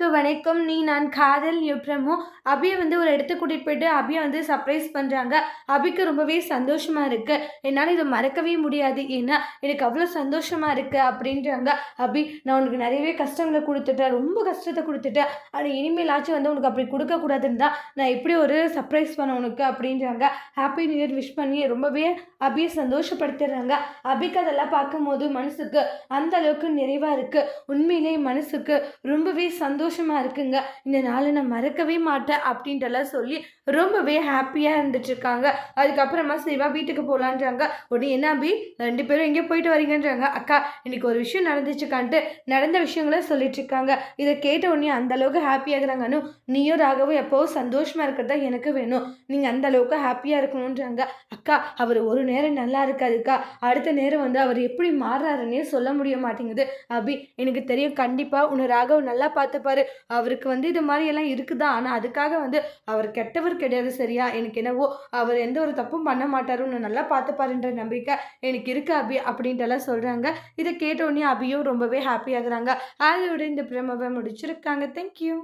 அபிக்கு வணக்கம். நீ நான் காதல் எப்ரமோ அபியை வந்து ஒரு இடத்துக்கு கூட்டிகிட்டு போயிட்டு அபியை வந்து சர்ப்ரைஸ் பண்ணுறாங்க அபிக்கு ரொம்பவே சந்தோஷமாக இருக்குது என்னால் இதை மறக்கவே முடியாது. ஏன்னா எனக்கு அவ்வளோ சந்தோஷமாக இருக்குது அப்படின்றாங்க. அபி நான் உனக்கு நிறையவே கஷ்டங்களை கொடுத்துட்டேன். ரொம்ப கஷ்டத்தை கொடுத்துட்டேன். ஆனால் இனிமேலாச்சும் வந்து உனக்கு அப்படி கொடுக்கக்கூடாதுன்னு தான் நான் எப்படி ஒரு சர்ப்ரைஸ் பண்ண உனக்கு அப்படின்றாங்க. ஹாப்பி நியூ இயர் விஷ் பண்ணி ரொம்பவே அபியை சந்தோஷப்படுத்திடுறாங்க. அபிக்கு அதெல்லாம் பார்க்கும்போது மனசுக்கு அந்த அளவுக்கு நிறைவாக இருக்குது உண்மையிலே மனசுக்கு ரொம்பவே சந்தோஷம் சந்தோஷமாக இருக்குங்க. இந்த நாளை நான் மறக்கவே மாட்டேன் அப்படின்ட்டுலாம் சொல்லி ரொம்பவே ஹாப்பியாக இருந்துட்டுருக்காங்க. அதுக்கப்புறமா சிவா வீட்டுக்கு போகலான்றாங்க உடனே என்ன அபி? ரெண்டு பேரும் எங்கேயோ போயிட்டு வரீங்கன்றாங்க. அக்கா இன்னைக்கு ஒரு விஷயம் நடந்துச்சுக்கான்ட்டு நடந்த விஷயங்கள சொல்லிட்டு இருக்காங்க இதை கேட்ட உடனே அந்த அளவுக்கு ஹாப்பியாகிறாங்க அனு நீயும் ராகவும் எப்போவும் சந்தோஷமாக இருக்கிறதா எனக்கு வேணும். நீங்கள் அந்த அளவுக்கு ஹாப்பியாக இருக்கணுன்றாங்க அக்கா அவர் ஒரு நேரம் நல்லா இருக்காதுக்கா. அடுத்த நேரம் வந்து அவர் எப்படி மாறுறாருன்னே சொல்ல முடிய மாட்டேங்குது. அபி எனக்கு தெரியும் கண்டிப்பாக உன்னை ராகவ் நல்லா பார்த்துப்பா இருப்பார் அவருக்கு வந்து இது மாதிரி எல்லாம் இருக்குதா? ஆனால் அதுக்காக வந்து அவர் கெட்டவர் கிடையாது சரியா? எனக்கு என்னவோ அவர் எந்த ஒரு தப்பும் பண்ண மாட்டாருன்னு நல்லா பார்த்துப்பாருன்ற நம்பிக்கை எனக்கு இருக்கு அபி அப்படின்ட்டு எல்லாம் சொல்கிறாங்க இதை கேட்டோடனே அபியும் ரொம்பவே ஹாப்பியாகிறாங்க அதோட இந்த பிரமவை முடிச்சிருக்காங்க. தேங்க்யூ